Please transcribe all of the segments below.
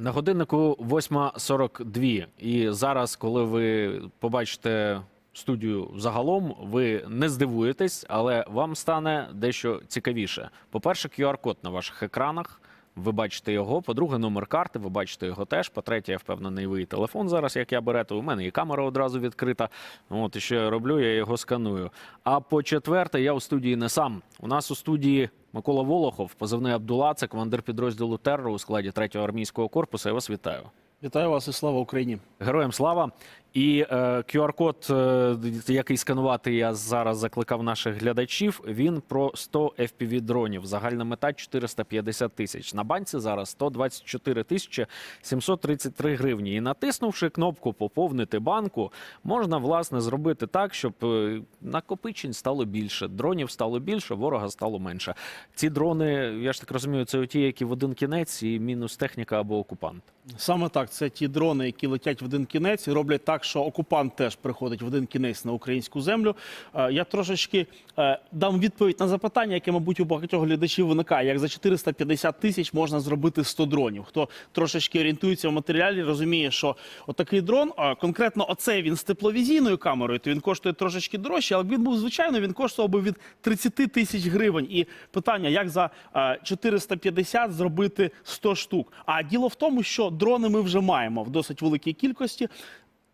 На годиннику 8.42. І зараз, коли ви побачите студію загалом, ви не здивуєтесь, але вам стане дещо цікавіше. По-перше, QR-код на ваших екранах. Ви бачите його. По-друге, номер карти, ви бачите його теж. По-третє, я впевнений, ви і телефон зараз, як я берете. У мене і камера одразу відкрита. От і що я роблю, я його сканую. А по-четверте, я у студії не сам. У нас у студії Микола Волохов, позивний Абдула, це командир підрозділу терору у складі 3-го армійського корпусу. Я вас вітаю. Вітаю вас і слава Україні. Героям слава. І е, QR-код, е, який сканувати я зараз закликав наших глядачів, він про 100 FPV-дронів. Загальна мета 450 тисяч. На банці зараз 124 тисячі 733 гривні. І натиснувши кнопку Поповнити банку, можна власне зробити так, щоб е, накопичень стало більше, дронів стало більше, ворога стало менше. Ці дрони, я ж так розумію, це ті, які в один кінець, і мінус техніка або окупант. Саме так, це ті дрони, які летять в один кінець і роблять так, що окупант теж приходить в один кінець на українську землю. Е, Я трошечки е, дам відповідь на запитання, яке, мабуть, у багатьох глядачів виникає. Як за 450 тисяч можна зробити 100 дронів? Хто трошечки орієнтується в матеріалі, розуміє, що отакий дрон, конкретно оцей він з тепловізійною камерою, то він коштує трошечки дорожче, але він був звичайно, він коштував би від 30 тисяч гривень. І питання, як за е, 450 зробити 100 штук? А діло в тому, що дрони ми вже маємо в досить великій кількості.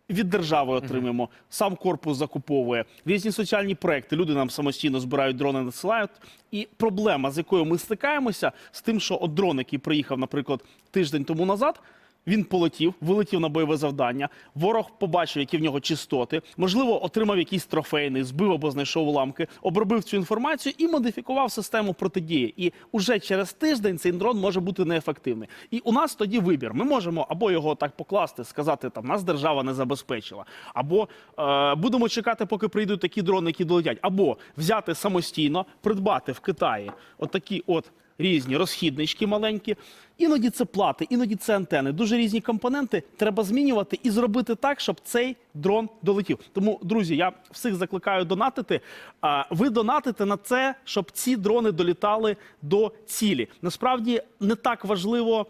Від держави отримуємо, сам корпус закуповує різні соціальні проекти. Люди нам самостійно збирають дрони, надсилають. І проблема, з якою ми стикаємося, з тим, що от дрон, який приїхав, наприклад, тиждень тому назад. Він полетів, вилетів на бойове завдання. Ворог побачив, які в нього чистоти. Можливо, отримав якийсь трофейний, збив або знайшов уламки, обробив цю інформацію і модифікував систему протидії. І уже через тиждень цей дрон може бути неефективний. І у нас тоді вибір. Ми можемо або його так покласти, сказати, там нас держава не забезпечила, або е, будемо чекати, поки прийдуть такі дрони, які долетять, або взяти самостійно, придбати в Китаї отакі от різні розхіднички маленькі. Іноді це плати, іноді це антени. Дуже різні компоненти треба змінювати і зробити так, щоб цей дрон долетів. Тому, друзі, я всіх закликаю донатити. А ви донатите на це, щоб ці дрони долітали до цілі. Насправді не так важливо,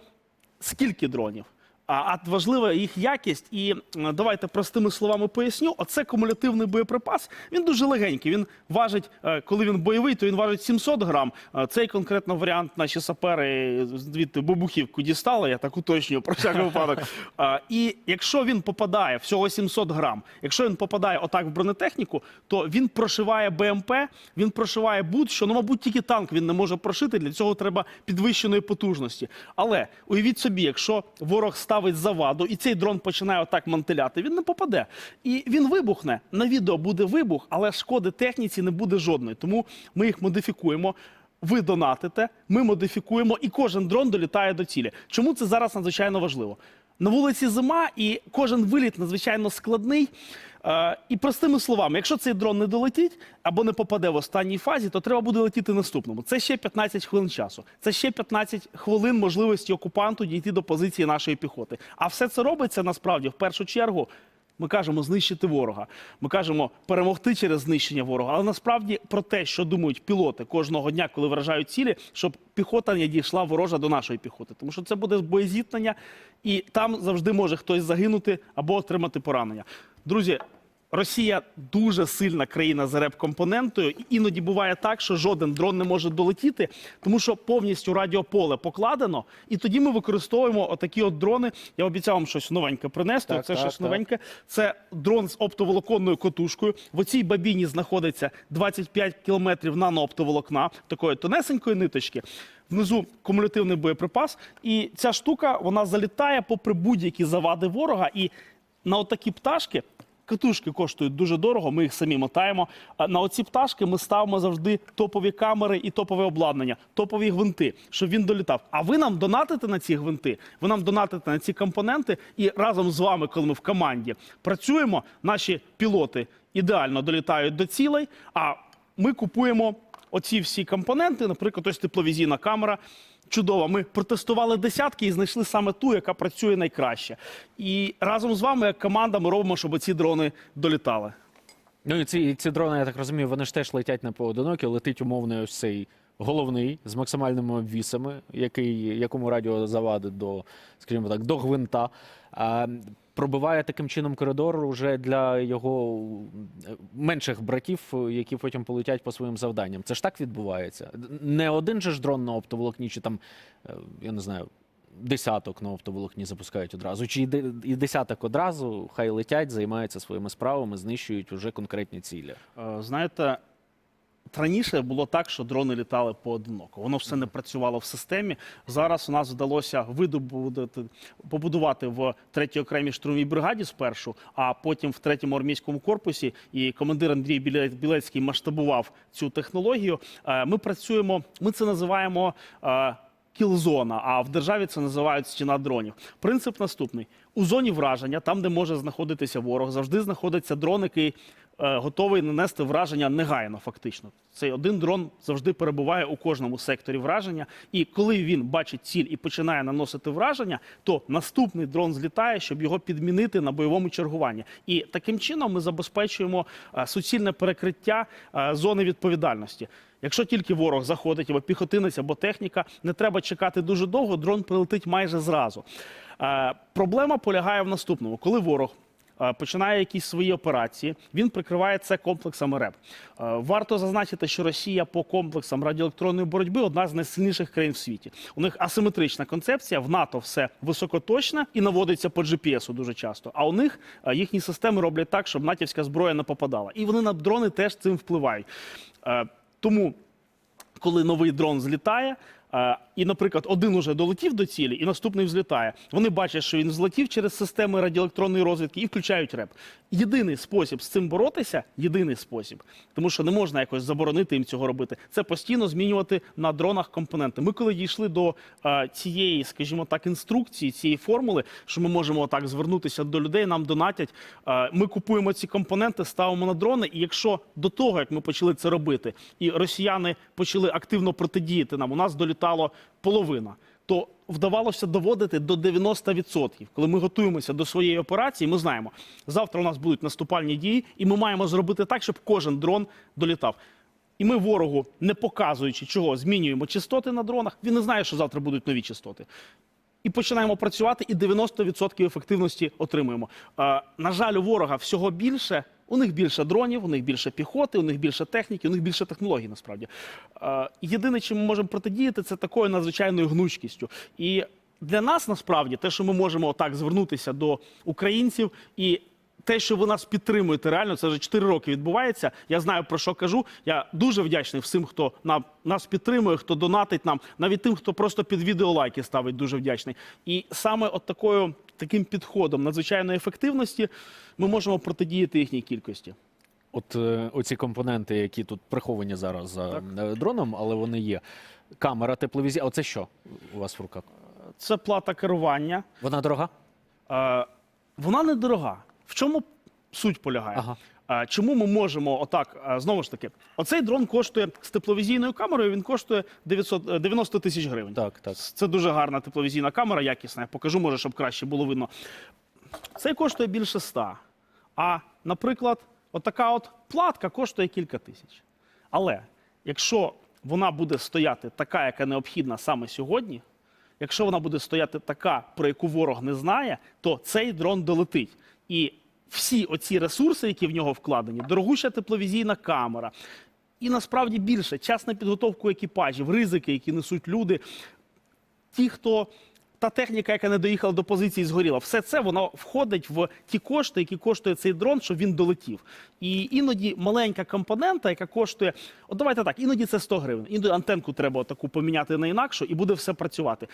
скільки дронів. А важлива їх якість, і давайте простими словами поясню. Оце кумулятивний боєприпас. Він дуже легенький. Він важить, е, коли він бойовий, то він важить 700 грам. Е, Цей конкретно варіант наші сапери звідти бобухівку дістали. Я так уточнюю про всякий випадок. Е, І якщо він попадає всього 700 грам, якщо він попадає отак в бронетехніку, то він прошиває БМП, він прошиває будь-що. Ну, мабуть, тільки танк він не може прошити. Для цього треба підвищеної потужності. Але уявіть собі, якщо ворог ставить заваду і цей дрон починає отак мантиляти, він не попаде. І він вибухне. На відео буде вибух, але шкоди техніці не буде жодної. Тому ми їх модифікуємо. Ви донатите, ми модифікуємо, і кожен дрон долітає до цілі. Чому це зараз надзвичайно важливо? На вулиці зима, і кожен виліт надзвичайно складний. Е, і простими словами, якщо цей дрон не долетить або не попаде в останній фазі, то треба буде летіти наступному. Це ще 15 хвилин часу. Це ще 15 хвилин можливості окупанту дійти до позиції нашої піхоти. А все це робиться насправді в першу чергу. Ми кажемо знищити ворога. Ми кажемо перемогти через знищення ворога. Але насправді про те, що думають пілоти кожного дня, коли вражають цілі, щоб піхота не дійшла ворожа до нашої піхоти. Тому що це буде боєзіткнення, і там завжди може хтось загинути або отримати поранення. Друзі. Росія дуже сильна країна за реп-компонентою. Іноді буває так, що жоден дрон не може долетіти, тому що повністю радіополе покладено. І тоді ми використовуємо отакі от дрони. Я обіцяв вам щось новеньке принести. Так, Це так, щось так. новеньке. Це дрон з оптоволоконною котушкою. В оцій бабіні знаходиться 25 кілометрів нанооптоволокна, такої тонесенької ниточки. Внизу кумулятивний боєприпас, і ця штука вона залітає попри будь-які завади ворога. І на отакі пташки Катушки коштують дуже дорого, ми їх самі мотаємо. На оці пташки ми ставимо завжди топові камери і топове обладнання, топові гвинти, щоб він долітав. А ви нам донатите на ці гвинти, ви нам донатите на ці компоненти, і разом з вами, коли ми в команді працюємо, наші пілоти ідеально долітають до цілей. А ми купуємо оці всі компоненти, наприклад, ось тепловізійна камера. Чудово, ми протестували десятки і знайшли саме ту, яка працює найкраще. І разом з вами, як команда, ми робимо, щоб ці дрони долітали. Ну і ці, ці дрони, я так розумію, вони ж теж летять на поодинокі, летить умовний ось цей головний з максимальними обвісами, який, якому радіо завадить до, скажімо так, до гвинта. А, пробиває таким чином коридор уже для його е, менших братів, е, які потім полетять по своїм завданням. Це ж так відбувається. Не один же ж дрон на оптоволокні, чи там, е, я не знаю, десяток на оптоволокні запускають одразу. Чи і десяток одразу, хай летять, займаються своїми справами, знищують уже конкретні цілі. Знаєте, раніше було так, що дрони літали поодиноко. Воно все не працювало в системі. Зараз у нас вдалося видобути, побудувати в третій окремій штурмовій бригаді спершу, а потім в третьому армійському корпусі. І командир Андрій Білецький масштабував цю технологію. Е, Ми працюємо, ми це називаємо. е, Кілзона, а в державі це називають стіна дронів. Принцип наступний: у зоні враження, там, де може знаходитися ворог, завжди знаходиться дрон, який готовий нанести враження негайно, фактично. Цей один дрон завжди перебуває у кожному секторі враження. І коли він бачить ціль і починає наносити враження, то наступний дрон злітає, щоб його підмінити на бойовому чергуванні. І таким чином ми забезпечуємо е, суцільне перекриття е, зони відповідальності. Якщо тільки ворог заходить, або піхотинець, або техніка, не треба чекати дуже довго, дрон прилетить майже зразу. Е, проблема полягає в наступному: коли ворог е, починає якісь свої операції, він прикриває це комплексами РЕП. Е, варто зазначити, що Росія по комплексам радіоелектронної боротьби одна з найсильніших країн в світі. У них асиметрична концепція. В НАТО все високоточне і наводиться по GPS дуже часто. А у них е, їхні системи роблять так, щоб натівська зброя не попадала. І вони на дрони теж цим впливають. Е, Тому коли новий дрон злітає, е, і, наприклад, один уже долетів до цілі, і наступний взлітає. Вони бачать, що він взлетів через системи радіоелектронної розвідки і включають реп. Єдиний спосіб з цим боротися єдиний спосіб, тому що не можна якось заборонити їм цього робити. Це постійно змінювати на дронах компоненти. Ми, коли дійшли до е, цієї, скажімо так, інструкції, цієї формули, що ми можемо так звернутися до людей, нам донатять. е, ми купуємо ці компоненти, ставимо на дрони. І якщо до того, як ми почали це робити, і росіяни почали активно протидіяти нам, у нас долітало половина. То вдавалося доводити до 90%. Коли ми готуємося до своєї операції, ми знаємо, завтра у нас будуть наступальні дії, і ми маємо зробити так, щоб кожен дрон долітав. І ми ворогу, не показуючи чого, змінюємо частоти на дронах. Він не знає, що завтра будуть нові частоти. І починаємо працювати, і 90% ефективності отримуємо. На жаль, у ворога всього більше. У них більше дронів, у них більше піхоти, у них більше техніки, у них більше технологій. Насправді єдине, чим ми можемо протидіяти, це такою надзвичайною гнучкістю. І для нас насправді те, що ми можемо отак звернутися до українців і. Те, що ви нас підтримуєте, реально це вже 4 роки відбувається. Я знаю про що кажу. Я дуже вдячний всім, хто нам нас підтримує, хто донатить нам, навіть тим, хто просто під відео лайки ставить, дуже вдячний. І саме от такою таким підходом надзвичайної ефективності ми можемо протидіяти їхній кількості. От е, оці компоненти, які тут приховані зараз за Так. е, дроном, але вони є. Камера, тепловізія. Оце що у вас в руках? Це плата керування. Вона дорога? Е, вона недорога. В чому суть полягає? Ага. Е, Чому ми можемо отак е, знову ж таки? Оцей дрон коштує з тепловізійною камерою. Він коштує 900, е, 90 тисяч гривень. Так, так. Це дуже гарна тепловізійна камера, якісна. Я покажу, може, щоб краще було видно. Цей коштує більше 100. А, наприклад, отака от платка коштує кілька тисяч. Але якщо вона буде стояти така, яка необхідна саме сьогодні, якщо вона буде стояти така, про яку ворог не знає, то цей дрон долетить. І всі оці ресурси, які в нього вкладені, дорогуща тепловізійна камера. І насправді більше час на підготовку екіпажів, ризики, які несуть люди, ті, хто та техніка, яка не доїхала до позиції, згоріла, все це воно входить в ті кошти, які коштує цей дрон, щоб він долетів. І іноді маленька компонента, яка коштує, от давайте так, іноді це 100 гривень. Іноді антенку треба таку поміняти на інакшу, і буде все працювати.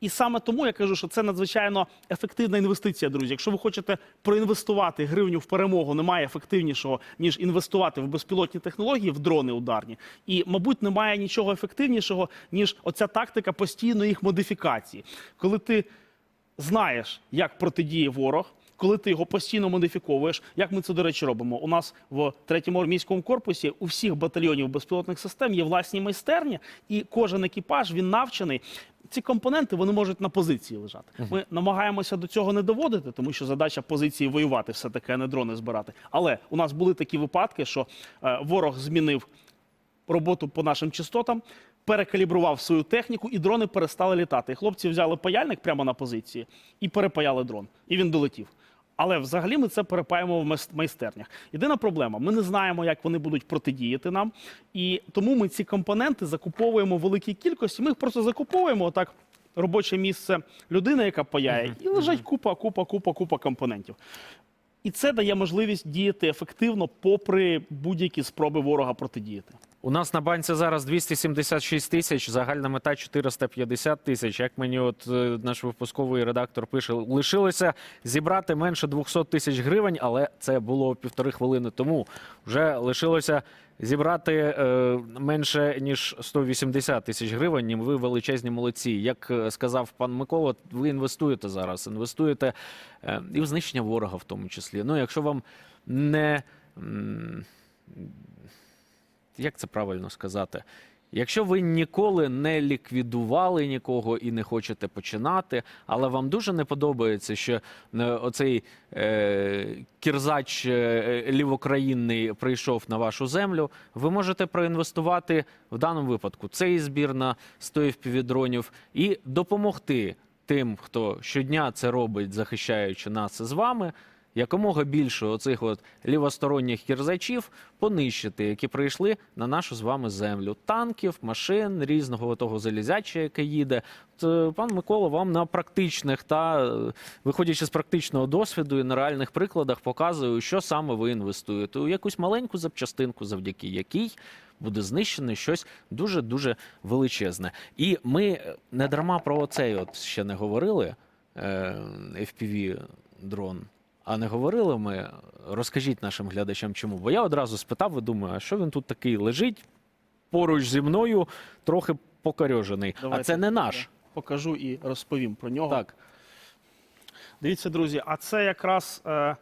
І саме тому я кажу, що це надзвичайно ефективна інвестиція, друзі. Якщо ви хочете проінвестувати гривню в перемогу, немає ефективнішого, ніж інвестувати в безпілотні технології, в дрони ударні. І, мабуть, немає нічого ефективнішого, ніж оця тактика постійної їх модифікації. Коли ти знаєш, як протидіє ворог. Коли ти його постійно модифіковуєш, як ми це, до речі, робимо? У нас в третьому армійському корпусі у всіх батальйонів безпілотних систем є власні майстерні, і кожен екіпаж він навчений. Ці компоненти вони можуть на позиції лежати. Ми намагаємося до цього не доводити, тому що задача позиції воювати все таки, а не дрони збирати. Але у нас були такі випадки, що е, ворог змінив роботу по нашим частотам, перекалібрував свою техніку, і дрони перестали літати. І хлопці взяли паяльник прямо на позиції і перепаяли дрон. І він долетів. Але взагалі ми це перепаємо в майс- майстернях. Єдина проблема: ми не знаємо, як вони будуть протидіяти нам, і тому ми ці компоненти закуповуємо в великій кількості. Ми їх просто закуповуємо отак. Робоче місце людини, яка паяє, і лежать купа, купа, купа, купа компонентів. І це дає можливість діяти ефективно, попри будь-які спроби ворога протидіяти. У нас на банці зараз 276 тисяч, загальна мета 450 тисяч. Як мені от е, наш випусковий редактор пише, лишилося зібрати менше 200 тисяч гривень, але це було півтори хвилини тому. Вже лишилося зібрати е, менше ніж 180 тисяч гривень. Ви величезні молодці. Як е, сказав пан Микола, ви інвестуєте зараз. Інвестуєте е, і в знищення ворога, в тому числі. Ну, якщо вам не. як це правильно сказати? Якщо ви ніколи не ліквідували нікого і не хочете починати, але вам дуже не подобається, що е, оцей е, кірзач е, лівокраїнний прийшов на вашу землю, ви можете проінвестувати в даному випадку цей збір на 100 FPV-дронів і допомогти тим, хто щодня це робить, захищаючи нас з вами, якомога більше оцих от лівосторонніх кірзачів понищити, які прийшли на нашу з вами землю. Танків, машин, різного того залізяча, яке їде. Е, пан Микола вам на практичних та е, виходячи з практичного досвіду і на реальних прикладах, показує, що саме ви інвестуєте у якусь маленьку запчастинку, завдяки якій буде знищено щось дуже дуже величезне. І ми е, не дарма про оцей от ще не говорили. е, FPV дрон. А не говорили ми. Розкажіть нашим глядачам, чому. Бо я одразу спитав і думаю, а що він тут такий лежить поруч зі мною, трохи покорьожений. А це не наш. Покажу і розповім про нього. Так. Дивіться, друзі, а це якраз е,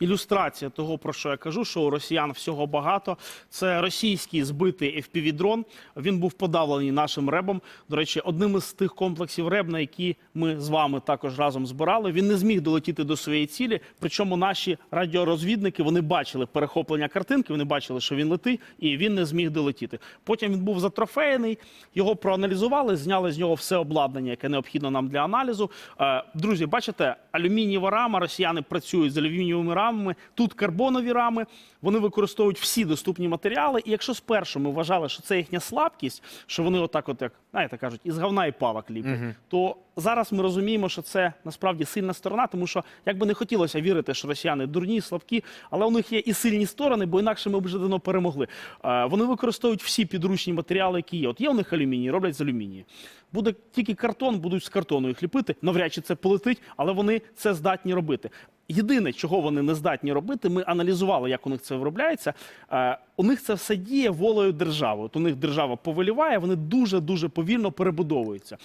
ілюстрація того, про що я кажу, що у росіян всього багато. Це російський збитий FPV-дрон. Він був подавлений нашим ребом. До речі, одним із тих комплексів реб, на які ми з вами також разом збирали. Він не зміг долетіти до своєї цілі. Причому наші радіорозвідники вони бачили перехоплення картинки, вони бачили, що він летить, і він не зміг долетіти. Потім він був затрофеєний, його проаналізували, зняли з нього все обладнання, яке необхідно нам для аналізу. Е, Друзі, бачите, алюмінієва рама. Росіяни працюють з алюмінієвими рамами. Тут карбонові рами. Вони використовують всі доступні матеріали. І якщо спершу ми вважали, що це їхня слабкість, що вони отак, от як знаєте, кажуть, із говна і палок ліплять, то зараз ми розуміємо, що це насправді сильна сторона, тому що як би не хотілося вірити, що росіяни дурні, слабкі, але у них є і сильні сторони, бо інакше ми б вже давно перемогли. Е, Вони використовують всі підручні матеріали, які є. От є у них алюміній, роблять з алюмінію. Буде тільки картон, будуть з картону їх ліпити. Навряд чи це полетить, але вони це здатні робити. Єдине, чого вони не здатні робити, ми аналізували, як у них це виробляється. Е, у них це все діє волею держави. От у них держава повеліває, вони дуже дуже повільно перебудовуються.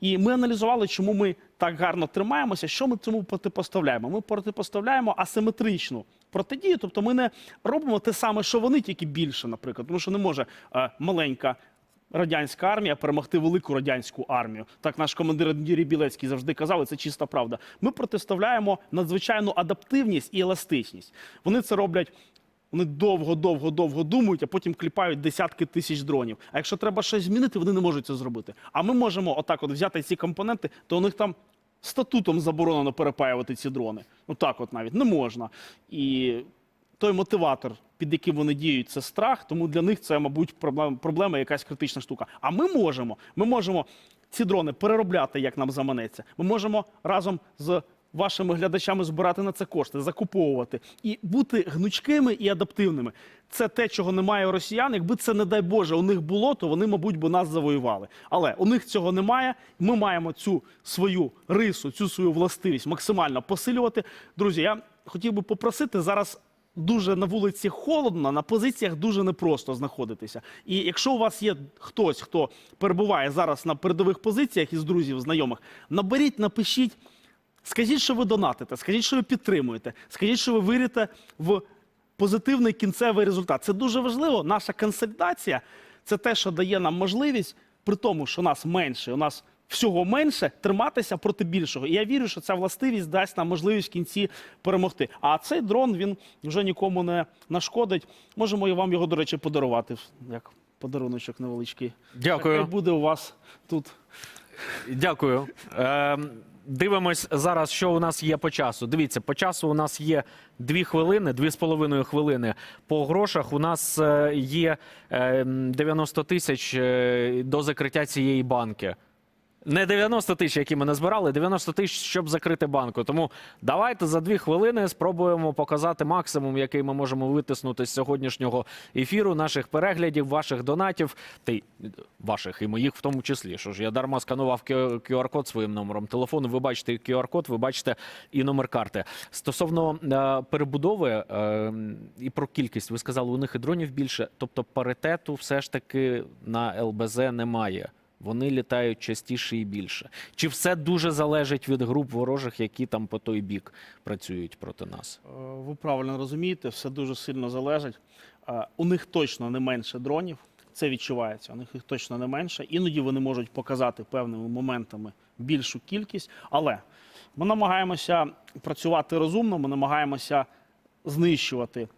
І ми аналізували, чому ми так гарно тримаємося. Що ми цьому протипоставляємо? Ми протипоставляємо асиметричну протидію, тобто ми не робимо те саме, що вони, тільки більше, наприклад, тому що не може е, маленька. Радянська армія перемогти велику радянську армію. Так наш командир Юрій Білецький завжди казав, і це чиста правда. Ми протиставляємо надзвичайну адаптивність і еластичність. Вони це роблять. Вони довго, довго, довго думають, а потім кліпають десятки тисяч дронів. А якщо треба щось змінити, вони не можуть це зробити. А ми можемо отак, от взяти ці компоненти, то у них там статутом заборонено перепаювати ці дрони. Ну так, от навіть не можна. І той мотиватор, під яким вони діють, це страх. Тому для них це, мабуть, проблема, проблема якась критична штука. А ми можемо, ми можемо ці дрони переробляти, як нам заманеться. Ми можемо разом з вашими глядачами збирати на це кошти, закуповувати і бути гнучкими і адаптивними. Це те, чого немає у росіян. Якби це, не дай Боже, у них було, то вони, мабуть, би нас завоювали. Але у них цього немає. Ми маємо цю свою рису, цю свою властивість максимально посилювати. Друзі, я хотів би попросити зараз. Дуже на вулиці холодно, на позиціях дуже непросто знаходитися. І якщо у вас є хтось, хто перебуває зараз на передових позиціях із друзів, знайомих, наберіть, напишіть, скажіть, що ви донатите, скажіть, що ви підтримуєте, скажіть, що ви вірите в позитивний кінцевий результат. Це дуже важливо. Наша консолідація це те, що дає нам можливість, при тому, що нас менше, у нас всього менше, триматися проти більшого. І я вірю, що ця властивість дасть нам можливість в кінці перемогти. А цей дрон він вже нікому не нашкодить. Можемо і вам його, до речі, подарувати як подаруночок невеличкий. Дякую. Хай буде у вас тут. Дякую. Е, дивимось зараз, що у нас є по часу. Дивіться, по часу у нас є дві хвилини, дві з половиною хвилини. По грошах у нас е, є е, 90 тисяч е, до закриття цієї банки. Не 90 тисяч, які ми назбирали, 90 тисяч, щоб закрити банку. Тому давайте за дві хвилини спробуємо показати максимум, який ми можемо витиснути з сьогоднішнього ефіру, наших переглядів, ваших донатів, та й ваших і моїх в тому числі. Що ж я дарма сканував QR-код своїм номером телефону. Ви бачите QR-код, ви бачите і номер карти. Стосовно е, перебудови е, і про кількість, ви сказали, у них і дронів більше, тобто паритету все ж таки на ЛБЗ немає. Вони літають частіше і більше. Чи все дуже залежить від груп ворожих, які там по той бік працюють проти нас? Е, Ви правильно розумієте, все дуже сильно залежить. Е, У них точно не менше дронів. Це відчувається. У них їх точно не менше. Іноді вони можуть показати певними моментами більшу кількість. Але ми намагаємося працювати розумно, ми намагаємося знищувати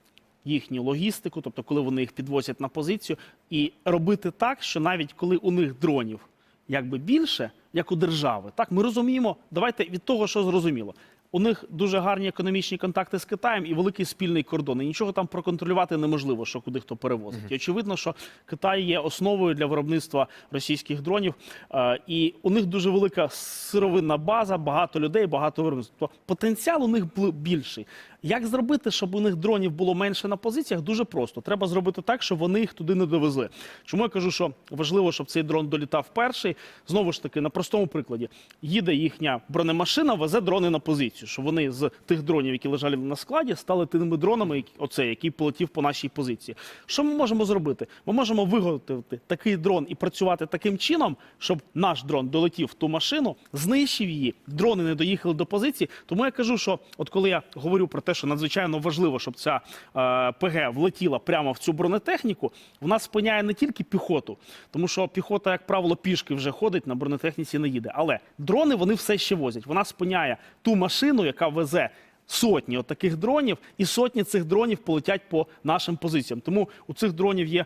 їхню логістику, тобто коли вони їх підвозять на позицію, і робити так, що навіть коли у них дронів якби більше, як у держави, так ми розуміємо. Давайте від того, що зрозуміло. У них дуже гарні економічні контакти з Китаєм і великий спільний кордон. І нічого там проконтролювати неможливо, що куди хто перевозить. І очевидно, що Китай є основою для виробництва російських дронів. Е, І у них дуже велика сировинна база, багато людей, багато виробництв. Тобто потенціал у них більший. Як зробити, щоб у них дронів було менше на позиціях? Дуже просто. Треба зробити так, щоб вони їх туди не довезли. Чому я кажу, що важливо, щоб цей дрон долітав перший? Знову ж таки, на простому прикладі їде їхня бронемашина, везе дрони на позицію, щоб вони з тих дронів, які лежали на складі, стали тими дронами, які- оце, який полетів по нашій позиції. Що ми можемо зробити? Ми можемо виготовити такий дрон і працювати таким чином, щоб наш дрон долетів в ту машину, знищив її, дрони не доїхали до позиції. Тому я кажу, що от коли я говорю про те, що надзвичайно важливо, щоб ця е, ПГ влетіла прямо в цю бронетехніку, вона спиняє не тільки піхоту, тому що піхота, як правило, пішки вже ходить, на бронетехніці не їде. Але дрони вони все ще возять. Вона спиняє ту машину, яка везе. Сотні от таких дронів, і сотні цих дронів полетять по нашим позиціям. Тому у цих дронів є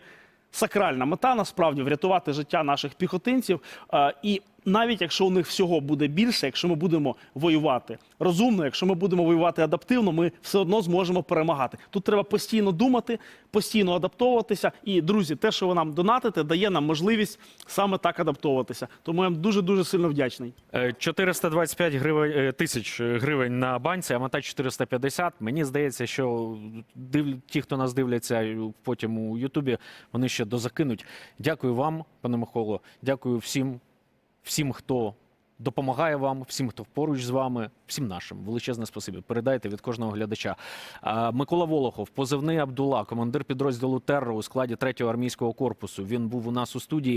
сакральна мета насправді врятувати життя наших піхотинців. Е, І навіть якщо у них всього буде більше, якщо ми будемо воювати розумно, якщо ми будемо воювати адаптивно, ми все одно зможемо перемагати. Тут треба постійно думати, постійно адаптовуватися. І друзі, те, що ви нам донатите, дає нам можливість саме так адаптовуватися. Тому я вам дуже дуже сильно вдячний. Е, 425 гривень, е, тисяч гривень на банці, а мета 450. Мені здається, що ті, хто нас дивляться потім у Ютубі, вони ще дозакинуть. Дякую вам, пане Миколо. Дякую всім, всім, хто допомагає вам, всім, хто поруч з вами, всім нашим. Величезне спасибі. Передайте від кожного глядача. Микола Волохов, позивний Абдула, командир підрозділу Терра у складі 3-го армійського корпусу. Він був у нас у студії.